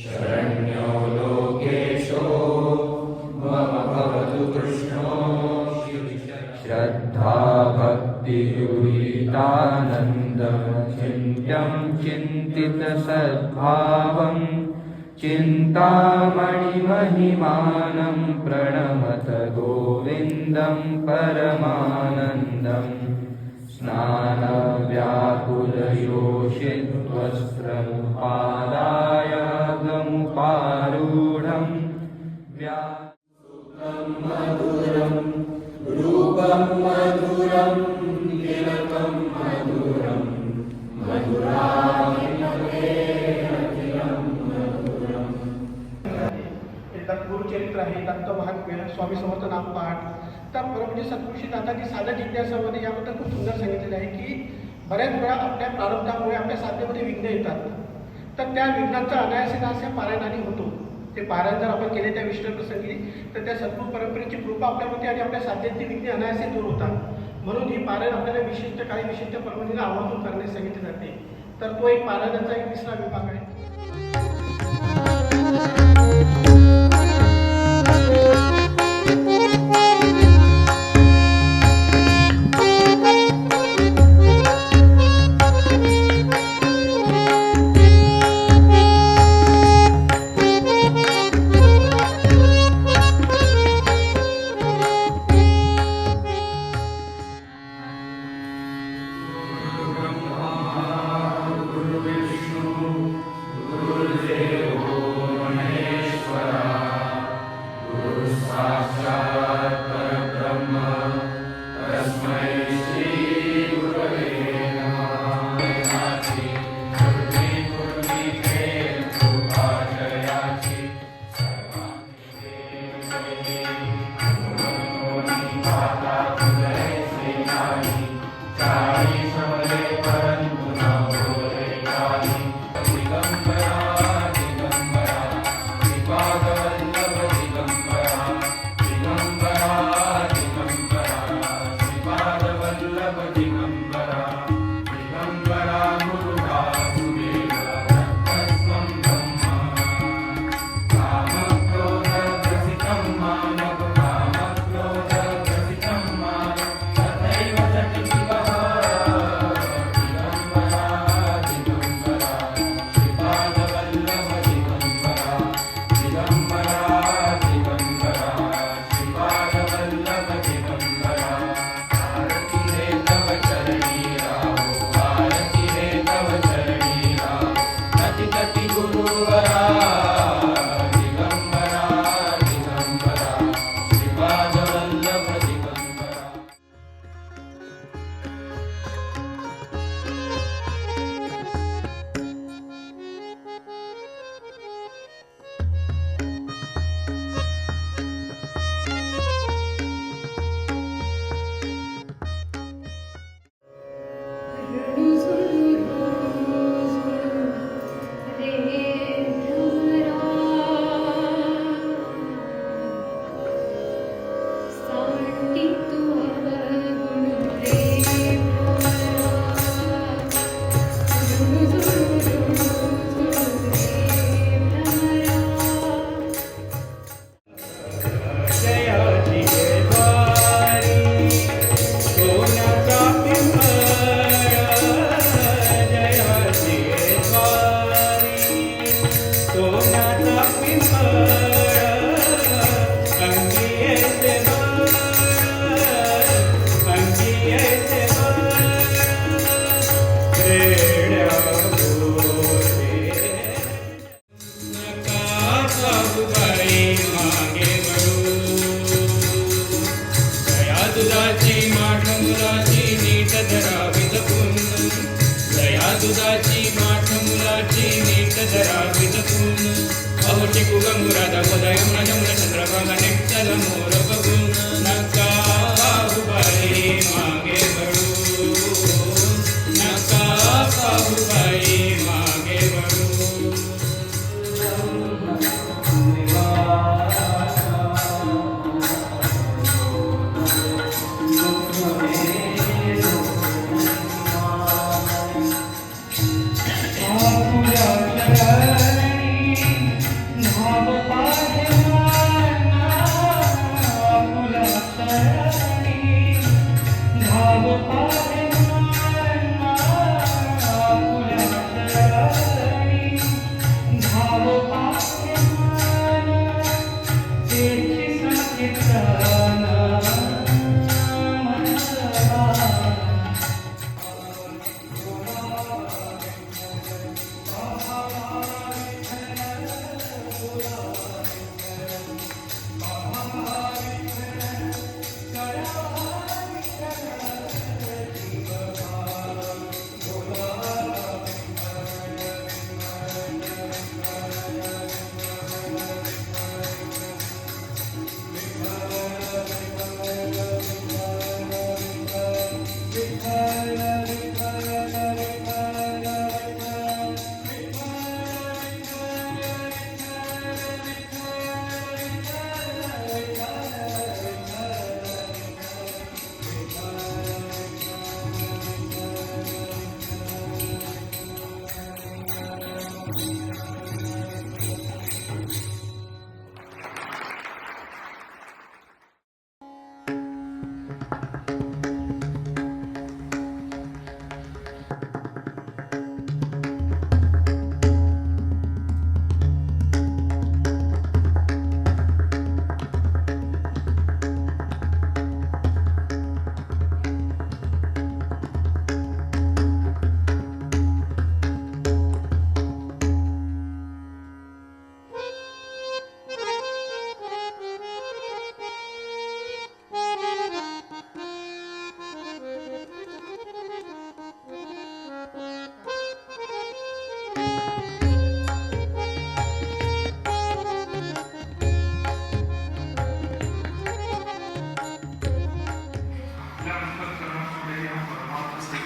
शरण्यो लोकेशो मम भवतु कृष्णो। श्रद्धा भक्तियुक्तानन्दं चिन्त्यं चिन्तितसद्भावम् चिन्तामणिमहिमानं प्रणमत गोविन्दं परमानन्दम् स्नानव्याकुलयोषित्वस्त्रमुपादाय गमुपारूढम् व्या मधुरं रूपं मधुरं तिलकं मधुरं गुरुचरित्र आहे दत्तमहात्म्य स्वामी समर्थ नामपाठ. तर परमजी सत्पुरुषी दादाजी साधक जिज्ञासामध्ये याबद्दल खूप सुंदर सांगितलेलं आहे की बऱ्याच वेळा आपल्या प्रारब्धामुळे आपल्या साधनेमध्ये विघ्न येतात. तर त्या विघ्नांचा अनायासी नाश या पारायणाने होतो. ते पारायण जर आपण केले त्या विष्णुप्रसंगी तर त्या सद्गुरू परंपरेची कृपा आपल्यामध्ये आणि आपल्या साध्यातली विघ्ने अनायासे दूर होतात. म्हणून ही पारायण आपल्याला विशिष्ट काही विशिष्ट परंपरेला आवाहन करणे सांगितले जाते. तर तो एक पारायणाचा एक तिसरा विभाग आहे. Amém. दाची माठ मुलाची नेटधरा विदपून अहोटी कुगमुराधा उदयं न जमुन चंद्रभागा नेट्टल मोर बघून नक्का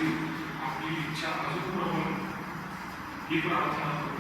যদি আপনি ইচ্ছা আজও গ্রহণ কি প্রার্থনা করুন